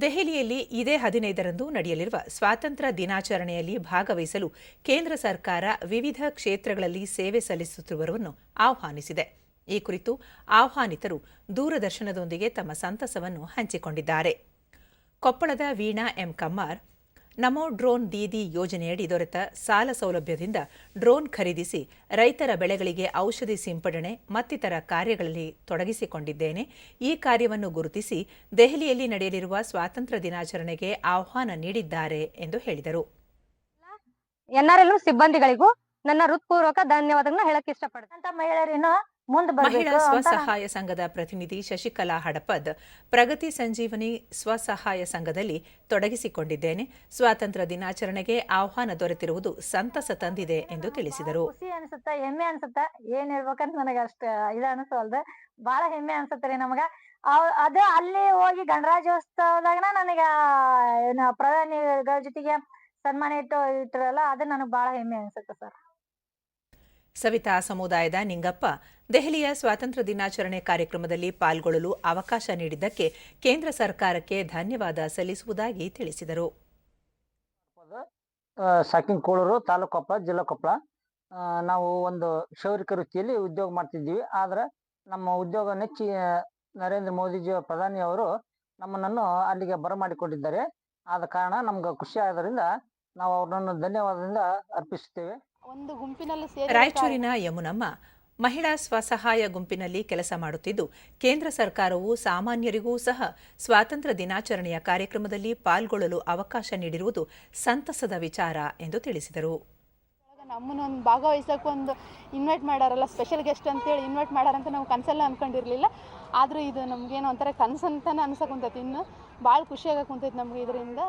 ದೆಹಲಿಯಲ್ಲಿ ಇದೇ ಹದಿನೈದರಂದು ನಡೆಯಲಿರುವ ಸ್ವಾತಂತ್ರ್ಯ ದಿನಾಚರಣೆಯಲ್ಲಿ ಭಾಗವಹಿಸಲು ಕೇಂದ್ರ ಸರ್ಕಾರ ವಿವಿಧ ಕ್ಷೇತ್ರಗಳಲ್ಲಿ ಸೇವೆ ಸಲ್ಲಿಸುತ್ತಿರುವವರನ್ನು ಆಹ್ವಾನಿಸಿದೆ. ಈ ಕುರಿತು ಆಹ್ವಾನಿತರು ದೂರದರ್ಶನದೊಂದಿಗೆ ತಮ್ಮ ಸಂತಸವನ್ನು ಹಂಚಿಕೊಂಡಿದ್ದಾರೆ. ಕೊಪ್ಪಳದ ವೀಣಾ ಎಂ. ಕಮ್ಮಾರ್ ನಮೋ ಡ್ರೋನ್ ದೀದಿ ಯೋಜನೆಯಡಿ ದೊರೆತ ಸಾಲ ಸೌಲಭ್ಯದಿಂದ ಡ್ರೋನ್ ಖರೀದಿಸಿ ರೈತರ ಬೆಳೆಗಳಿಗೆ ಔಷಧಿ ಸಿಂಪಡಣೆ ಮತ್ತಿತರ ಕಾರ್ಯಗಳಲ್ಲಿ ತೊಡಗಿಸಿಕೊಂಡಿದ್ದೇನೆ. ಈ ಕಾರ್ಯವನ್ನು ಗುರುತಿಸಿ ದೆಹಲಿಯಲ್ಲಿ ನಡೆಯಲಿರುವ ಸ್ವಾತಂತ್ರ್ಯ ದಿನಾಚರಣೆಗೆ ಆಹ್ವಾನ ನೀಡಿದ್ದಾರೆ ಎಂದು ಹೇಳಿದರು. ಎನ್ಆರ್ಎಲ್ ಸಿಬ್ಬಂದಿಗಳಿಗೂ ನನ್ನ ಹೃತ್ಪೂರ್ವಕ ಧನ್ಯವಾದಗಳನ್ನ ಹೇಳಕ್ ಇಷ್ಟಪಡ್ತೀನಿ. ಮುಂದೆ ಮಹಿಳಾ ಸ್ವಸಹಾಯ ಸಂಘದ ಪ್ರತಿನಿಧಿ ಶಶಿಕಲಾ ಹಡಪದ್ ಪ್ರಗತಿ ಸಂಜೀವನಿ ಸ್ವಸಹಾಯ ಸಂಘದಲ್ಲಿ ತೊಡಗಿಸಿಕೊಂಡಿದ್ದೇನೆ. ಸ್ವಾತಂತ್ರ್ಯ ದಿನಾಚರಣೆಗೆ ಆಹ್ವಾನ ದೊರೆತಿರುವುದು ಸಂತಸ ತಂದಿದೆ ಎಂದು ತಿಳಿಸಿದರು. ಖುಷಿ ಅನ್ಸುತ್ತ ಹೆಮ್ಮೆ ಅನ್ಸುತ್ತ? ಏನ್ ಹೇಳ್ಬೇಕಂತ ನನಗ ಅಷ್ಟ ಇದ ಅನ್ಸಲ್ದ ಬಹಳ ಹೆಮ್ಮೆ ಅನ್ಸತ್ರಿ ನಮಗ. ಅದ ಅಲ್ಲಿ ಹೋಗಿ ಗಣರಾಜ್ಯೋತ್ಸವದಾಗನ ನನಗ ಏನ ಪ್ರಧಾನಿಗಳ ಜೊತೆಗೆ ಸನ್ಮಾನ ಇಟ್ಟು ಇಟ್ಟಿರಲ್ಲ ಅದು ನನಗ್ ಬಹಳ ಹೆಮ್ಮೆ ಅನ್ಸುತ್ತೆ ಸರ್. ಸವಿತಾ ಸಮುದಾಯದ ನಿಂಗಪ್ಪ ದೆಹಲಿಯ ಸ್ವಾತಂತ್ರ್ಯ ದಿನಾಚರಣೆ ಕಾರ್ಯಕ್ರಮದಲ್ಲಿ ಪಾಲ್ಗೊಳ್ಳಲು ಅವಕಾಶ ನೀಡಿದ್ದಕ್ಕೆ ಕೇಂದ್ರ ಸರ್ಕಾರಕ್ಕೆ ಧನ್ಯವಾದ ಸಲ್ಲಿಸುವುದಾಗಿ ತಿಳಿಸಿದರು. ಕೋಳೂರು ತಾಲೂಕು ಕೊಪ್ಪಳ ಜಿಲ್ಲಾ ಕೊಪ್ಪಳ ನಾವು ಒಂದು ಕ್ಷೌರಿಕ ವೃತ್ತಿಯಲ್ಲಿ ಉದ್ಯೋಗ ಮಾಡ್ತಿದ್ದೀವಿ. ಆದರೆ ನಮ್ಮ ಉದ್ಯೋಗ ನೆಚ್ಚಿ ನರೇಂದ್ರ ಮೋದಿಜಿ ಪ್ರಧಾನಿ ಅವರು ನಮ್ಮನ್ನು ಅಲ್ಲಿಗೆ ಬರಮಾಡಿಕೊಂಡಿದ್ದಾರೆ. ಆದ ಕಾರಣ ನಮ್ಗೆ ಖುಷಿ ಆದ್ರಿಂದ ನಾವು ಅವ್ರನ್ನ ಧನ್ಯವಾದದಿಂದ ಅರ್ಪಿಸುತ್ತೇವೆ. ಒಂದು ಗುಂಪಿನಲ್ಲಿ ಸೇರಿ ರಾಯಚೂರಿನ ಯಮುನಮ್ಮ ಮಹಿಳಾ ಸ್ವಸಹಾಯ ಗುಂಪಿನಲ್ಲಿ ಕೆಲಸ ಮಾಡುತ್ತಿದ್ದು ಕೇಂದ್ರ ಸರ್ಕಾರವು ಸಾಮಾನ್ಯರಿಗೂ ಸಹ ಸ್ವಾತಂತ್ರ್ಯ ದಿನಾಚರಣೆಯ ಕಾರ್ಯಕ್ರಮದಲ್ಲಿ ಪಾಲ್ಗೊಳ್ಳಲು ಅವಕಾಶ ನೀಡಿರುವುದು ಸಂತಸದ ವಿಚಾರ ಎಂದು ತಿಳಿಸಿದರು. ನಮ್ಮನ್ನ ಒಂದು ಭಾಗವಹಿಸೋಕೆ ಒಂದು ಇನ್ವೈಟ್ ಮಾಡಾರಲ್ಲ ಸ್ಪೆಷಲ್ ಗೆಸ್ಟ್ ಅಂತೇಳಿ ಇನ್ವೈಟ್ ಮಾಡಾರಂತ ನಾವು ಕನಸಲ್ಲ ಅಂದ್ಕೊಂಡಿರಲಿಲ್ಲ ಆದರೂ ಇದು ನಮಗೇನೋ ಒಂಥರ ಕನಸಂತನೇ ಅನ್ಸಕ್ಕೆ ಕುಂತೈತಿ. ಇನ್ನು ಭಾಳ ಖುಷಿಯಾಗ ಕುಂತೈತಿ ನಮ್ಗೆ ಇದರಿಂದ.